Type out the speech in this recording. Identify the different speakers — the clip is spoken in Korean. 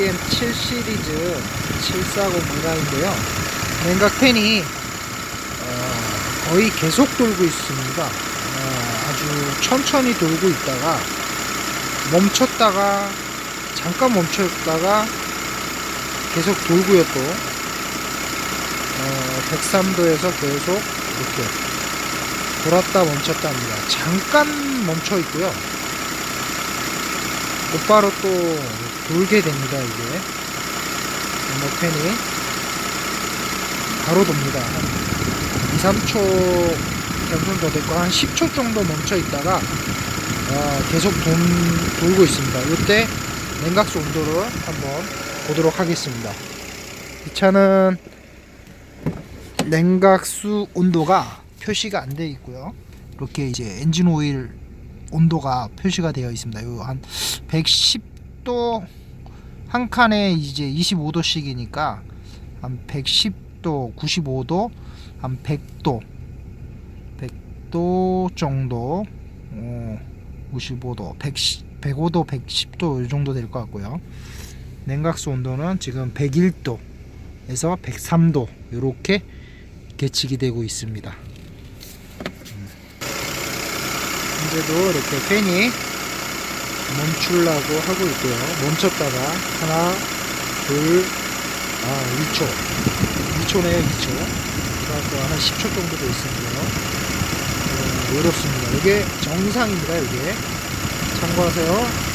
Speaker 1: CM7 시리즈 740 미라인데요. 냉각 팬이 어, 거의 계속 돌고 있습니다. 어, 아주 천천히 돌고 있다가 멈췄다가 잠깐 멈췄다가 계속 돌고요 또 어, 103도에서 계속 이렇게 돌았다 멈췄다 합니다. 잠깐 멈춰 있고요. 곧바로 또 돌게 됩니다 이게 냉각 팬이 바로 돕니다. 한 2, 3초 경선 더 됐고 한 10초 정도 멈춰 있다가 어, 계속 돈, 돌고 있습니다. 이때 냉각수 온도를 한번 보도록 하겠습니다. 이 차는 냉각수 온도가 표시가 안 되어 있고요. 이렇게 이제 엔진 오일 온도가 표시가 되어 있습니다. 요한 110도 한 칸에 이제 25도씩이니까 한 110도, 95도, 한 100도, 100도 정도, 어, 55도, 110, 105도, 110도 이 정도 될 것 같고요. 냉각수 온도는 지금 101도에서 103도 이렇게 계측이 되고 있습니다. 현재도 이렇게 팬이 멈추려고 하고 있고요. 멈췄다가 하나, 둘, 아 2초, 2초네요, 2초. 그래서 한 10초 정도 돼 있습니다. 어, 이렇습니다. 이게 정상입니다. 이게 참고하세요.